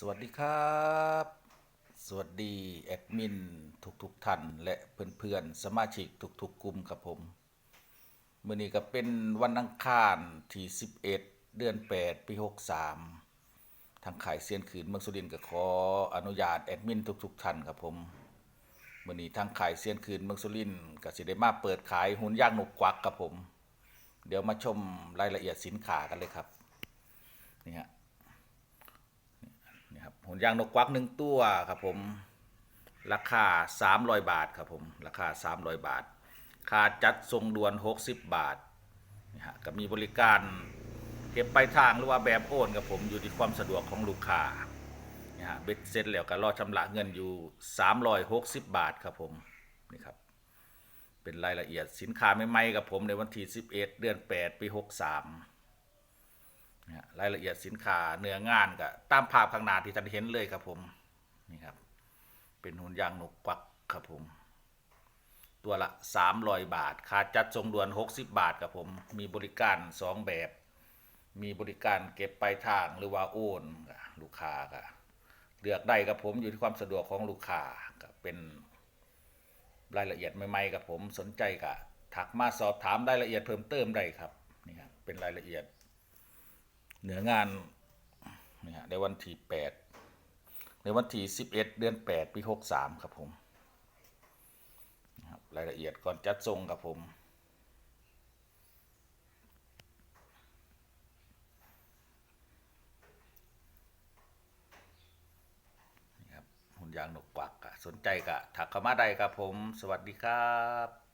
สวัสดีครับ สวัสดีแอดมินทุกๆท่าน และเพื่อนๆ สมาชิกทุกๆกกลุ่มครับผมมื่อนี้ก็เป็นวันอังคารที่ 11 เดือน 8 ปี 63 ทางขายเซียนขืนเมืองสุรินทร์ก็ขออนุญาตแอดมินทุกๆท่านครับผมมื่อนี้ทางขายเซียนขืนเมืองสุรินทร์ก็สิได้มาเปิดขายหุ่นย่างนกกวักครับผม เดี๋ยวมาชมรายละเอียดสินค้ากันเลยครับนี่ฮะ หุ่นยางนกควักหนึ่งตัวครับผม ราคา 300 บาทครับผมราคา 300 บาท ค่าจัดส่งด่วน 60 บาทนี่ฮะก็มีบริการเก็บไปลายทางหรือว่าแบบโอนครับผมอยู่ที่ความสะดวกของลูกค้านี่ฮะเบ็ดเสร็จแล้วก็รอชำระเงินอยู่ 360 บาทครับผมนี่ครับเป็นรายละเอียดสินค้าใหม่ๆกับผมในวันที่11 เดือน 8 ปี 63 รายละเอียดสินค้าเนื้องานก็ตามภาพข้างหน้าที่ท่านเห็นเลยครับผมนี่ครับ เป็นหุ่นยางนกกวักครับผม ตัวละ300บาทค่าจัดส่งด่วน60บาทครับผม มีบริการ2แบบ มีบริการเก็บปลายทางหรือว่าโอนลูกค้าก็เลือกได้ครับผมอยู่ที่ความสะดวกของลูกค้าก็เป็นรายละเอียดใหม่ๆครับผมสนใจก็ถักมาสอบถามรายละเอียดเพิ่มเติมได้ครับนี่ครับเป็นรายละเอียด เหนืองานนี่ฮะในวันที่แปดในวันที่สิบเอ็ดเดือนแปดปีหกสามครับผมรายละเอียดก่อนจัดส่งครับผมครับหุ่นยางนกกวักอะสนใจกะถักเข้ามาได้ครับผม สวัสดีครับ